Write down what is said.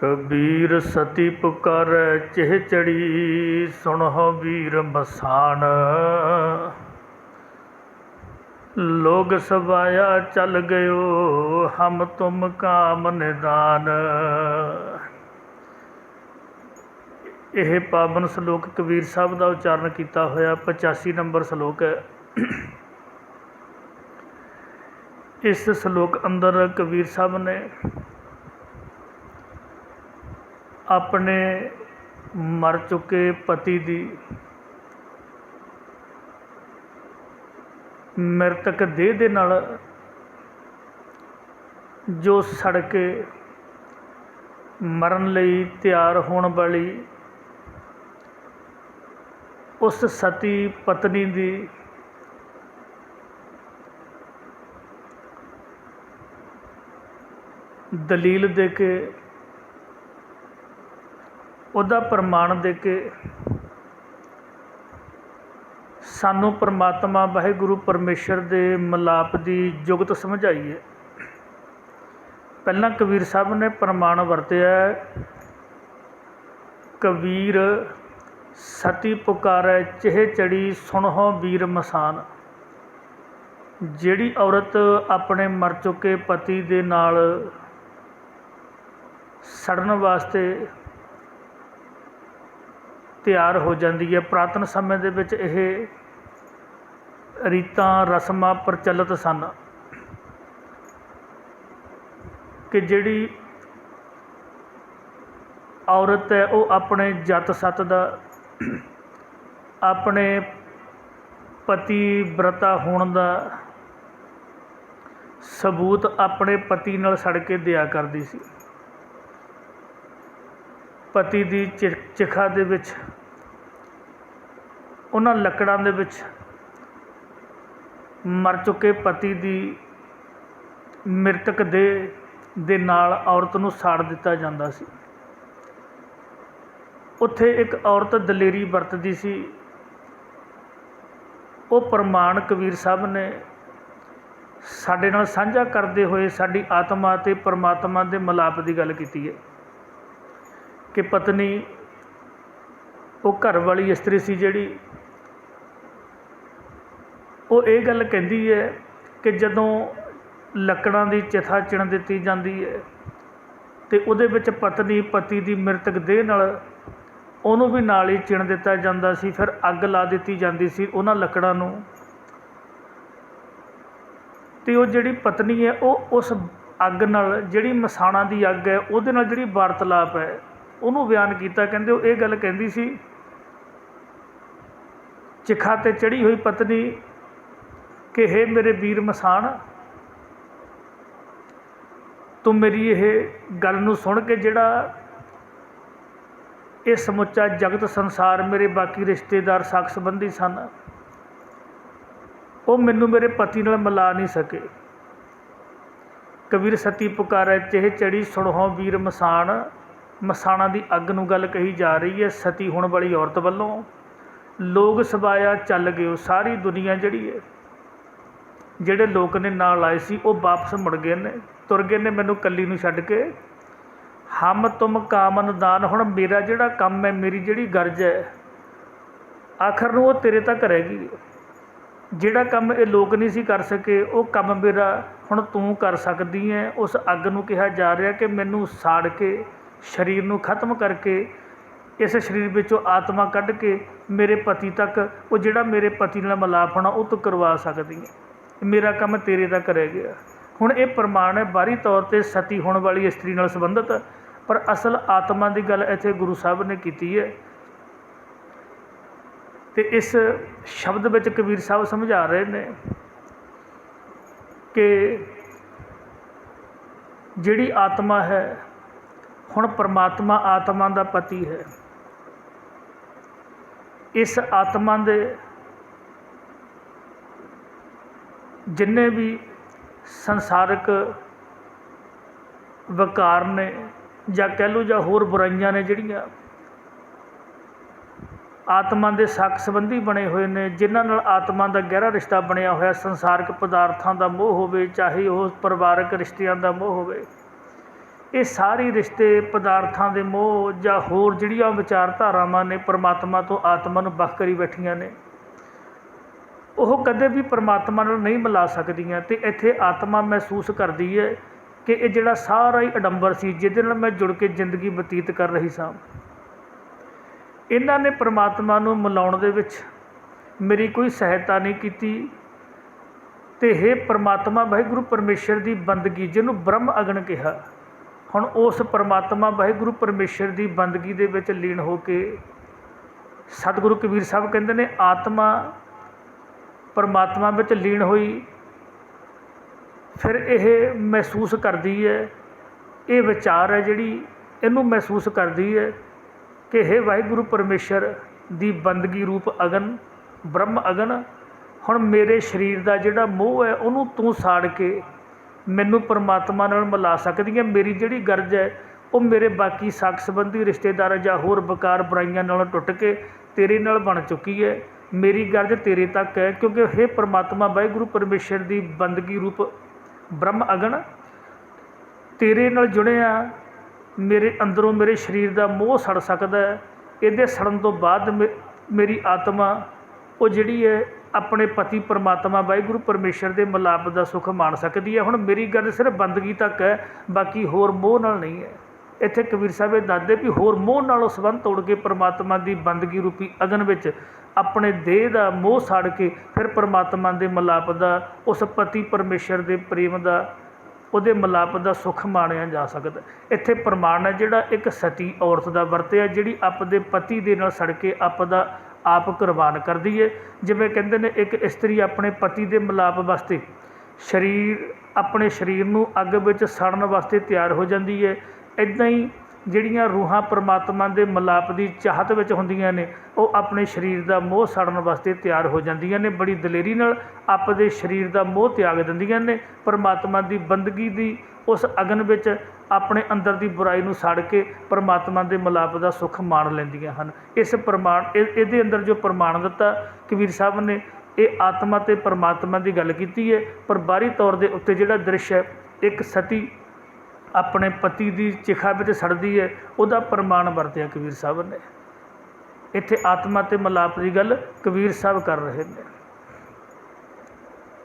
ਕਬੀਰ ਸਤੀ ਪੁਕਾਰੈ ਚਿਹ ਚੜੀ, ਸੁਣਹੁ ਵੀਰ ਮਸਾਨ। ਲੋਗ ਸਵਾਇਆ ਚੱਲ ਗਇਓ, ਹਮ ਤੁਮ ਕਾਮ ਨਿਦਾਨ। ਇਹ ਪਾਵਨ ਸ਼ਲੋਕ ਕਬੀਰ ਸਾਹਿਬ ਦਾ ਉਚਾਰਨ ਕੀਤਾ ਹੋਇਆ 85 ਨੰਬਰ ਸ਼ਲੋਕ ਹੈ। ਇਸ ਸ਼ਲੋਕ ਅੰਦਰ ਕਬੀਰ ਸਾਹਿਬ ਨੇ ਆਪਣੇ ਮਰ ਚੁੱਕੇ ਪਤੀ ਦੀ ਮ੍ਰਿਤਕ ਦੇਹ ਦੇ ਨਾਲ ਜੋ ਸੜ ਕੇ ਮਰਨ ਲਈ ਤਿਆਰ ਹੋਣ ਵਾਲੀ ਉਸ ਸਤੀ ਪਤਨੀ ਦੀ ਦਲੀਲ ਦੇ ਕੇ ਉਹਦਾ ਪ੍ਰਮਾਣ ਦੇ ਕੇ ਸਾਨੂੰ ਪਰਮਾਤਮਾ ਵਾਹਿਗੁਰੂ ਪਰਮੇਸ਼ਰ ਦੇ ਮਲਾਪ ਦੀ ਜੁਗਤ ਸਮਝਾਈ ਹੈ ਪਹਿਲਾਂ ਕਬੀਰ ਸਾਹਿਬ ਨੇ ਪ੍ਰਮਾਣ ਵਰਤਿਆ ਕਬੀਰ ਸਤੀ ਪੁਕਾਰੈ, ਚਿਹੇ ਚੜੀ ਸੁਣਹੁ ਵੀਰ ਮਸਾਨ। ਜਿਹੜੀ ਔਰਤ ਆਪਣੇ ਮਰ ਚੁੱਕੇ ਪਤੀ ਦੇ ਨਾਲ ਸੜਨ ਵਾਸਤੇ ਤਿਆਰ ਹੋ ਜਾਂਦੀ ਹੈ। ਪੁਰਾਤਨ ਸਮੇਂ ਦੇ ਵਿੱਚ ਇਹ ਰੀਤਾਂ, ਰਸਮਾਂ ਪ੍ਰਚਲਿਤ ਸਨ ਕਿ ਜਿਹੜੀ ਔਰਤ ਹੈ, ਉਹ ਆਪਣੇ ਜਤ ਸਤ ਦਾ ਆਪਣੇ ਪਤੀ ਬ੍ਰਤਾ ਹੋਣ ਦਾ ਸਬੂਤ ਆਪਣੇ ਪਤੀ ਨਾਲ ਸੜ ਕੇ ਦਿਆ ਕਰਦੀ ਸੀ। ਪਤੀ ਦੀ ਚਿ- ਚਿਖਾ ਦੇ ਵਿੱਚ ਉਹਨਾਂ ਲੱਕੜਾਂ ਦੇ ਵਿੱਚ ਮਰ ਚੁੱਕੇ ਪਤੀ ਦੀ ਮ੍ਰਿਤਕ ਦੇਹ ਦੇ ਨਾਲ ਔਰਤ ਨੂੰ ਸਾੜ ਦਿੱਤਾ ਜਾਂਦਾ ਸੀ। ਉੱਥੇ ਇੱਕ ਔਰਤ ਦਲੇਰੀ ਵਰਤਦੀ ਸੀ। ਉਹ ਪ੍ਰਮਾਣ ਕਬੀਰ ਸਾਹਿਬ ਨੇ ਸਾਡੇ ਨਾਲ ਸਾਂਝਾ ਕਰਦੇ ਹੋਏ ਸਾਡੀ ਆਤਮਾ ਅਤੇ ਪਰਮਾਤਮਾ ਦੇ ਮਿਲਾਪ ਦੀ ਗੱਲ ਕੀਤੀ ਹੈ ਕਿ ਪਤਨੀ ਉਹ ਘਰ ਵਾਲੀ ਇਸਤਰੀ ਸੀ ਜਿਹੜੀ ਉਹ ਇਹ ਗੱਲ ਕਹਿੰਦੀ ਹੈ ਕਿ ਜਦੋਂ ਲੱਕੜਾਂ ਦੀ ਚਿਥਾ ਚਿਣ ਦਿੱਤੀ ਜਾਂਦੀ ਹੈ ਅਤੇ ਉਹਦੇ ਵਿੱਚ ਪਤਨੀ, ਪਤੀ ਦੀ ਮ੍ਰਿਤਕ ਦੇਹ ਨਾਲ ਉਹਨੂੰ ਵੀ ਨਾਲ ਹੀ ਚਿਣ ਦਿੱਤਾ ਜਾਂਦਾ ਸੀ, ਫਿਰ ਅੱਗ ਲਾ ਦਿੱਤੀ ਜਾਂਦੀ ਸੀ ਉਹਨਾਂ ਲੱਕੜਾਂ ਨੂੰ। ਅਤੇ ਉਹ ਜਿਹੜੀ ਪਤਨੀ ਹੈ, ਉਹ ਉਸ ਅੱਗ ਨਾਲ, ਜਿਹੜੀ ਮਸਾਣਾ ਦੀ ਅੱਗ ਹੈ, ਉਹਦੇ ਨਾਲ ਜਿਹੜੀ ਵਾਰਤਾਲਾਪ ਹੈ, ਉਹਨੂੰ ਬਿਆਨ ਕੀਤਾ। ਕਹਿੰਦੇ ਉਹ ਇਹ ਗੱਲ ਕਹਿੰਦੀ ਸੀ, ਚਿਖਾ ਤੇ ਚੜੀ ਹੋਈ ਪਤਨੀ ਕਿ ਹੇ ਮੇਰੇ ਵੀਰ ਮਸਾਣ ਤੂੰ ਮੇਰੀ ਇਹ ਗੱਲ ਨੂੰ ਸੁਣ ਕੇ ਜਿਹੜਾ ਇਹ ਸਮੁੱਚਾ ਜਗਤ ਸੰਸਾਰ ਮੇਰੇ ਬਾਕੀ ਰਿਸ਼ਤੇਦਾਰ ਸਾਖ ਸੰਬੰਧੀ ਸਨ, ਉਹ ਮੈਨੂੰ ਮੇਰੇ ਪਤੀ ਨਾਲ ਮਿਲਾ ਨਹੀਂ ਸਕੇ। ਕਬੀਰ ਸਤੀ ਪੁਕਾਰੈ ਚਿਹ ਚੜੀ ਸੁਣਹੋ ਵੀਰ ਮਸਾਣ ਮਸਾਣਾ ਦੀ ਅੱਗ ਨੂੰ ਗੱਲ ਕਹੀ ਜਾ ਰਹੀ ਹੈ, ਸਤੀ ਹੋਣ ਵਾਲੀ ਔਰਤ ਵੱਲੋਂ। ਲੋਕ ਸਬਾਇਆ ਚੱਲ ਗਏ ਸਾਰੀ ਦੁਨੀਆ ਜਿਹੜੀ ਹੈ ਜਿਹੜੇ ਲੋਕ ਨੇ ਨਾਲ ਆਏ ਸੀ, ਉਹ ਵਾਪਸ ਮੁੜ ਗਏ ਨੇ, ਤੁਰ ਗਏ ਨੇ ਮੈਨੂੰ ਇਕੱਲੀ ਨੂੰ ਛੱਡ ਕੇ। ਹਮ ਤੁਮ ਕਾਮਨ ਦਾਨ ਹੁਣ ਮੇਰਾ ਜਿਹੜਾ ਕੰਮ ਹੈ, ਮੇਰੀ ਜਿਹੜੀ ਗਰਜ ਹੈ, ਆਖਰ ਨੂੰ ਉਹ ਤੇਰੇ ਤੱਕ ਰਹਿ ਗਈ ਜਿਹੜਾ ਕੰਮ ਇਹ ਲੋਕ ਨਹੀਂ ਸੀ ਕਰ ਸਕੇ, ਉਹ ਕੰਮ ਮੇਰਾ ਹੁਣ ਤੂੰ ਕਰ ਸਕਦੀ ਹੈ। ਉਸ ਅੱਗ ਨੂੰ ਕਿਹਾ ਜਾ ਰਿਹਾ ਕਿ ਮੈਨੂੰ ਸਾੜ ਕੇ, ਸਰੀਰ ਨੂੰ ਖਤਮ ਕਰਕੇ, ਇਸ ਸਰੀਰ ਵਿੱਚੋਂ ਆਤਮਾ ਕੱਢ ਕੇ ਮੇਰੇ ਪਤੀ ਤੱਕ, ਉਹ ਜਿਹੜਾ ਮੇਰੇ ਪਤੀ ਨਾਲ ਮਿਲਾਪ ਹੋਣਾ, ਉਹ ਤੂੰ ਕਰਵਾ ਸਕਦੀ ਹੈ। ਮੇਰਾ ਕੰਮ ਤੇਰੇ ਦਾ ਕਰਿਆ ਗਿਆ। ਹੁਣ ਇਹ ਪ੍ਰਮਾਣ ਹੈ, ਬਾਹਰੀ ਤੌਰ ਤੇ ਸਤੀ ਹੋਣ ਵਾਲੀ ਇਸਤਰੀ ਨਾਲ ਸੰਬੰਧਿਤ, ਪਰ ਅਸਲ ਆਤਮਾ ਦੀ ਗੱਲ ਇੱਥੇ ਗੁਰੂ ਸਾਹਿਬ ਨੇ ਕੀਤੀ ਹੈ। ਤੇ ਇਸ ਸ਼ਬਦ ਵਿੱਚ ਕਬੀਰ ਸਾਹਿਬ ਸਮਝਾ ਰਹੇ ਨੇ ਕਿ ਜਿਹੜੀ ਆਤਮਾ ਹੈ, ਹੁਣ ਪਰਮਾਤਮਾ ਆਤਮਾ ਦਾ ਪਤੀ ਹੈ। ਇਸ ਆਤਮਾ ਦੇ ਜਿੰਨੇ ਵੀ ਸੰਸਾਰਿਕ ਵਿਕਾਰ ਨੇ ਜਾਂ ਕਹਿ ਲਓ ਜਾਂ ਹੋਰ ਬੁਰਾਈਆਂ ਨੇ ਜਿਹੜੀਆਂ ਆਤਮਾ ਦੇ ਸਾਕ ਸੰਬੰਧੀ ਬਣੇ ਹੋਏ ਨੇ, ਜਿਨ੍ਹਾਂ ਨਾਲ ਆਤਮਾ ਦਾ ਗਹਿਰਾ ਰਿਸ਼ਤਾ ਬਣਿਆ ਹੋਇਆ, ਸੰਸਾਰਿਕ ਪਦਾਰਥਾਂ ਦਾ ਮੋਹ ਹੋਵੇ, ਚਾਹੇ ਉਹ ਪਰਿਵਾਰਕ ਰਿਸ਼ਤਿਆਂ ਦਾ ਮੋਹ ਹੋਵੇ, ਇਹ ਸਾਰੇ ਰਿਸ਼ਤੇ ਪਦਾਰਥਾਂ ਦੇ ਮੋਹ ਜਾਂ ਹੋਰ ਜਿਹੜੀਆਂ ਵਿਚਾਰਧਾਰਾਵਾਂ ਨੇ, ਪਰਮਾਤਮਾ ਤੋਂ ਆਤਮਾ ਨੂੰ ਵੱਖ ਕਰੀ ਬੈਠੀਆਂ ਨੇ। ਉਹ ਕਦੇ ਵੀ ਪਰਮਾਤਮਾ ਨਾਲ ਨਹੀਂ ਮਿਲਾ ਸਕਦੀਆਂ ਤੇ ਇੱਥੇ ਆਤਮਾ ਮਹਿਸੂਸ ਕਰਦੀ ਹੈ ਕਿ ਇਹ ਜਿਹੜਾ ਸਾਰਾ ਹੀ ਅਡੰਬਰ ਸੀ, ਜਿਹਦੇ ਨਾਲ ਮੈਂ ਜੁੜ ਕੇ ਜ਼ਿੰਦਗੀ ਬਤੀਤ ਕਰ ਰਹੀ ਸਾਂ। ਇਹਨਾਂ ਨੇ ਪਰਮਾਤਮਾ ਨੂੰ ਮਿਲਾਉਣ ਦੇ ਵਿੱਚ ਮੇਰੀ ਕੋਈ ਸਹਾਇਤਾ ਨਹੀਂ ਕੀਤੀ ਤੇ हे ਪਰਮਾਤਮਾ, ਵਾਹਿਗੁਰੂ ਪਰਮੇਸ਼ਰ ਦੀ ਬੰਦਗੀ, ਜਿਹਨੂੰ ਬ੍ਰਹਮ ਅਗਨ ਕਿਹਾ, ਹੁਣ ਉਸ ਪਰਮਾਤਮਾ, ਵਾਹਿਗੁਰੂ ਪਰਮੇਸ਼ਰ ਦੀ ਬੰਦਗੀ ਦੇ ਵਿੱਚ ਲੀਨ ਹੋ ਕੇ ਸਤਿਗੁਰੂ ਕਬੀਰ ਸਾਹਿਬ ਕਹਿੰਦੇ ਨੇ, ਆਤਮਾ ਪਰਮਾਤਮਾ ਵਿੱਚ ਲੀਨ ਹੋਈ, ਫਿਰ ਇਹ ਮਹਿਸੂਸ ਕਰਦੀ ਹੈ, ਇਹ ਵਿਚਾਰ ਹੈ ਜਿਹੜੀ ਇਹਨੂੰ ਮਹਿਸੂਸ ਕਰਦੀ ਹੈ ਕਿ हे ਵਾਹਿਗੁਰੂ ਪਰਮੇਸ਼ਰ ਦੀ ਬੰਦਗੀ ਰੂਪ ਅਗਨ, ਬ੍ਰਹਮ ਅਗਨ, ਹੁਣ ਮੇਰੇ ਸਰੀਰ ਦਾ ਜਿਹੜਾ ਮੋਹ ਹੈ ਉਹਨੂੰ ਤੂੰ ਸਾੜ ਕੇ ਮੈਨੂੰ ਪਰਮਾਤਮਾ ਨਾਲ ਮਿਲਾ ਸਕਦੀ ਹੈ, ਮੇਰੀ ਜਿਹੜੀ ਗਰਜ ਹੈ ਉਹ ਮੇਰੇ ਬਾਕੀ ਸਾਕ ਸੰਬੰਧੀ ਰਿਸ਼ਤੇਦਾਰ ਜਾਂ ਹੋਰ ਬਕਾਰ ਬੁਰਾਈਆਂ ਨਾਲੋਂ ਟੁੱਟ ਕੇ ਤੇਰੇ ਨਾਲ ਬਣ ਚੁੱਕੀ ਹੈ। ਮੇਰੀ ਗਰਜ ਤੇਰੇ ਤੱਕ ਹੈ, ਕਿਉਂਕਿ हे ਪਰਮਾਤਮਾ, ਵਾਹਿਗੁਰੂ ਪਰਮੇਸ਼ਰ ਦੀ ਬੰਦਗੀ ਰੂਪ ਬ੍ਰਹਮ ਅਗਨ ਤੇਰੇ ਨਾਲ ਜੁੜਿਆ ਮੇਰੇ ਅੰਦਰੋਂ ਮੇਰੇ ਸਰੀਰ ਦਾ ਮੋਹ ਸੜ ਸਕਦਾ ਹੈ। ਇਹਦੇ ਸੜਨ ਤੋਂ ਬਾਅਦ ਮੇ- ਮੇਰੀ ਆਤਮਾ, ਉਹ ਜਿਹੜੀ ਹੈ, ਆਪਣੇ ਪਤੀ ਪਰਮਾਤਮਾ, ਵਾਹਿਗੁਰੂ ਪਰਮੇਸ਼ਰ ਦੇ ਮਿਲਾਪ ਦਾ ਸੁੱਖ ਮਾਣ ਸਕਦੀ ਹੈ। ਹੁਣ ਮੇਰੀ ਗੱਲ ਸਿਰਫ ਬੰਦਗੀ ਤੱਕ ਹੈ, ਬਾਕੀ ਹੋਰ ਮੋਹ ਨਾਲ ਨਹੀਂ ਹੈ। ਇੱਥੇ ਕਬੀਰ ਸਾਹਿਬ ਇਹ ਦੱਸਦੇ ਵੀ ਹੋਰ ਮੋਹ ਨਾਲੋਂ ਸੰਬੰਧ ਤੋੜ ਕੇ ਪਰਮਾਤਮਾ ਦੀ ਬੰਦਗੀ ਰੂਪੀ ਅਗਨ ਵਿੱਚ ਆਪਣੇ ਦੇਹ ਦਾ ਮੋਹ ਸਾੜ ਕੇ ਫਿਰ ਪਰਮਾਤਮਾ ਦੇ ਮਿਲਾਪ ਦਾ, ਉਸ ਪਤੀ ਪਰਮੇਸ਼ਰ ਦੇ ਪ੍ਰੇਮ ਦਾ, ਉਹਦੇ ਮਿਲਾਪ ਦਾ ਸੁੱਖ ਮਾਣਿਆ ਜਾ ਸਕਦਾ। ਇੱਥੇ ਪ੍ਰਮਾਣ ਹੈ ਜਿਹੜਾ ਇੱਕ ਸਤੀ ਔਰਤ ਦਾ ਵਰਤਿਆ, ਜਿਹੜੀ ਆਪਦੇ ਪਤੀ ਦੇ ਨਾਲ ਸੜ ਕੇ ਆਪਦਾ ਆਪ ਕੁਰਬਾਨ ਕਰਦੀ ਹੈ ਜਿਵੇਂ ਕਹਿੰਦੇ ਨੇ, ਇੱਕ ਇਸਤਰੀ ਆਪਣੇ ਪਤੀ ਦੇ ਮਿਲਾਪ ਵਾਸਤੇ ਸਰੀਰ, ਆਪਣੇ ਸਰੀਰ ਨੂੰ ਅੱਗ ਵਿੱਚ ਸੜਨ ਵਾਸਤੇ ਤਿਆਰ ਹੋ ਜਾਂਦੀ ਹੈ ਇੱਦਾਂ ਹੀ ਜਿਹੜੀਆਂ ਰੂਹਾਂ ਪਰਮਾਤਮਾ ਦੇ ਮਿਲਾਪ ਦੀ ਚਾਹਤ ਵਿੱਚ ਹੁੰਦੀਆਂ ਨੇ, ਉਹ ਆਪਣੇ ਸਰੀਰ ਦਾ ਮੋਹ ਸਾੜਨ ਵਾਸਤੇ ਤਿਆਰ ਹੋ ਜਾਂਦੀਆਂ ਨੇ। ਬੜੀ ਦਲੇਰੀ ਨਾਲ ਆਪਦੇ ਸਰੀਰ ਦਾ ਮੋਹ ਤਿਆਗ ਦਿੰਦੀਆਂ ਨੇ। ਪਰਮਾਤਮਾ ਦੀ ਬੰਦਗੀ ਦੀ ਉਸ ਅਗਨ ਵਿੱਚ ਆਪਣੇ ਅੰਦਰ ਦੀ ਬੁਰਾਈ ਨੂੰ ਸਾੜ ਕੇ ਪਰਮਾਤਮਾ ਦੇ ਮਿਲਾਪ ਦਾ ਸੁੱਖ ਮਾਣ ਲੈਂਦੀਆਂ ਹਨ। ਇਸ ਪ੍ਰਮਾਣ, ਇਹ- ਇਹਦੇ ਅੰਦਰ ਜੋ ਪ੍ਰਮਾਣ ਦਿੱਤਾ ਕਬੀਰ ਸਾਹਿਬ ਨੇ, ਇਹ ਆਤਮਾ ਤੇ ਪਰਮਾਤਮਾ ਦੀ ਗੱਲ ਕੀਤੀ ਹੈ ਪਰ ਬਾਹਰੀ ਤੌਰ ਦੇ ਉੱਤੇ ਜਿਹੜਾ ਦ੍ਰਿਸ਼ ਹੈ, ਇੱਕ ਸਤੀ ਆਪਣੇ ਪਤੀ ਦੀ ਚਿਖਾ ਵਿੱਚ ਸੜਦੀ ਹੈ, ਉਹਦਾ ਪ੍ਰਮਾਣ ਵਰਤਿਆ ਕਬੀਰ ਸਾਹਿਬ ਨੇ। ਇੱਥੇ ਆਤਮਾ ਤੇ ਮਿਲਾਪ ਦੀ ਗੱਲ ਕਬੀਰ ਸਾਹਿਬ ਕਰ ਰਹੇ ਨੇ।